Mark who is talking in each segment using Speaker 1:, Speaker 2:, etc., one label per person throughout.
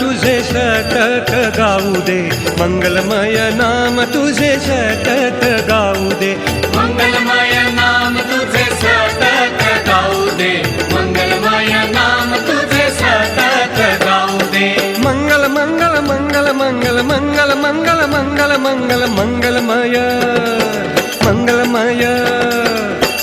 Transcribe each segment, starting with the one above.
Speaker 1: सतत गाऊ दे. मंगलमय नाम तुझे सतत गाऊ दे.
Speaker 2: मंगलमय नाम तुझे सतत गाऊ दे. मंगलमय नाम तुझे सतत गाऊ दे.
Speaker 1: मंगल मंगल मंगल मंगल मंगल मंगल मंगल मंगल मंगलमय मंगलमय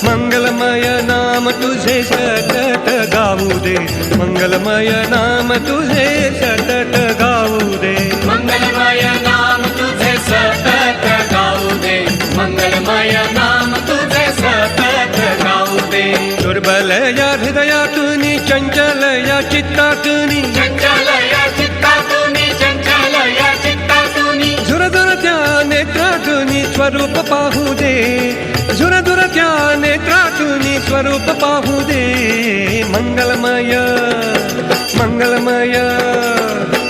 Speaker 1: मंगलमय नाम तुझे सतत गाऊ दे. मंगलमय नाम तुझे सतत गाऊ दे.
Speaker 2: मंगलमय नाम तुझे सतत गाऊ दे. मंगलमय नाम तुझे सतत गाऊ दे.
Speaker 1: दुर्बल या हृदयातून चंचल या चित्तातून मंगलमय मंगलमय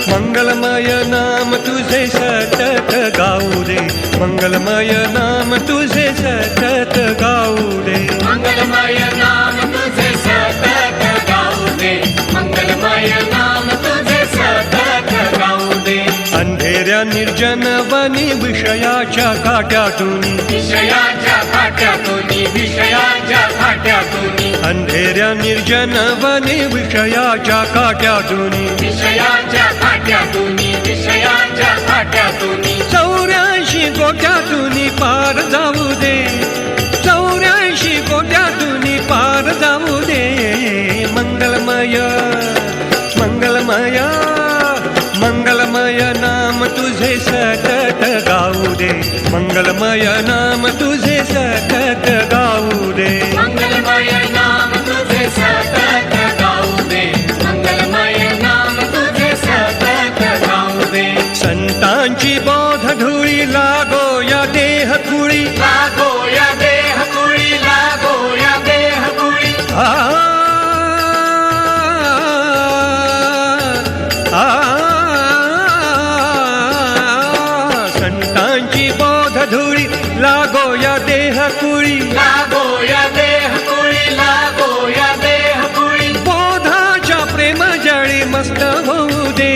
Speaker 1: मंगलमय नाम तुझे सतत गाऊ दे मंगलमय नाम तुझे सतत गाऊ दे
Speaker 2: मंगलमय नाम तुझे सतत गाऊ दे मंगलमय नाम तुझे सतत गाऊ दे
Speaker 1: अंधेऱ्या निर्जन वनी विषयाच्या काट्यातून
Speaker 2: विषयाच्या खाट्यातुनी विषयाच्या खाट्यातुनी
Speaker 1: अंधेऱ्या निर्जन वनी विषयाच्या काट्यातून
Speaker 2: विषयाच्या खाट्यातुनी विषयाच्या
Speaker 1: चौऱ्याऐंशी गोट्यातून पार जाऊ दे. चौऱ्याऐंशी गोट्यातून पार जाऊ दे. मंगलमय मंगलमय मंगलमय नाम तुझे सतत गाऊ दे. मंगलमय नाम तुझे सतत गाऊ दे.
Speaker 2: मंगलमय
Speaker 1: लागो या देह कुळी.
Speaker 2: लागो या देह कुळी लागो या देह कुळी.
Speaker 1: बोधाच्या प्रेम जळी मस्त होऊ दे.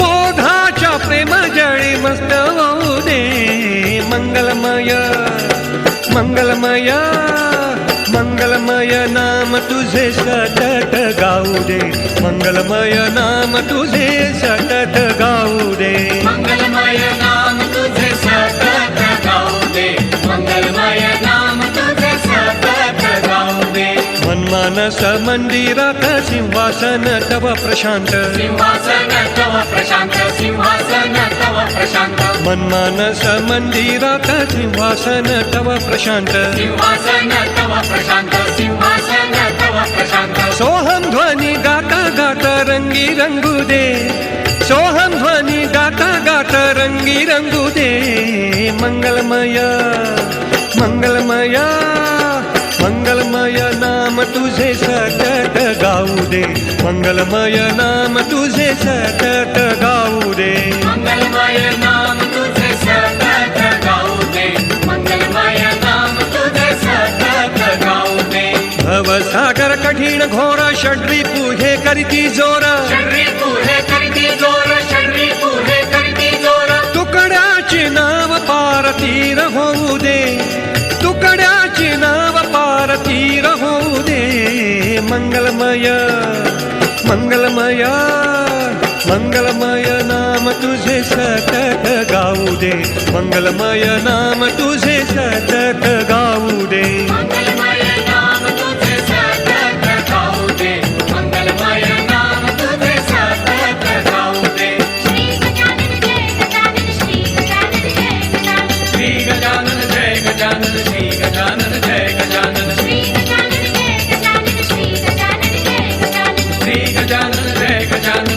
Speaker 1: बोधाच्या प्रेम जळी मस्त होऊ दे. मंगलमय मंगलमय मंगलमय नाम तुझे सतत गाऊ दे. मंगलमय नाम तुझे सतत गाऊ दे. स मंदिरात सिंहासन तव प्रशांत
Speaker 2: सिंहासन तव प्रशांत सिंहासन तव प्रशांत
Speaker 1: मनमान स मंदिरात सिंहासन तव प्रशांत
Speaker 2: सिंहासन तव प्रशांत सिंहासन तव प्रशांत
Speaker 1: सोहम ध्वनी गाता गाता रंगी रंगू दे सोहम ध्वनी गाता गाता रंगी रंगू दे मंगलमय तुझे सतत गाऊ दे. मंगलमय नाम तुझे सतत गाऊ दे.
Speaker 2: मंगलमय नाम तुझे सतत गाऊ दे. मंगलमय नाम तुझे सतत गाऊ दे.
Speaker 1: भवसागर कठीण घोर षड्री पुहे करीती जोर.
Speaker 2: शरीर पुढे करती जोर शरीर पुढे
Speaker 1: मंगलमय मंगलमय नाम तुझे सतत गाऊ दे मंगलमय नाम तुझे सतत गाऊ दे
Speaker 2: मंगलमय जय गजानन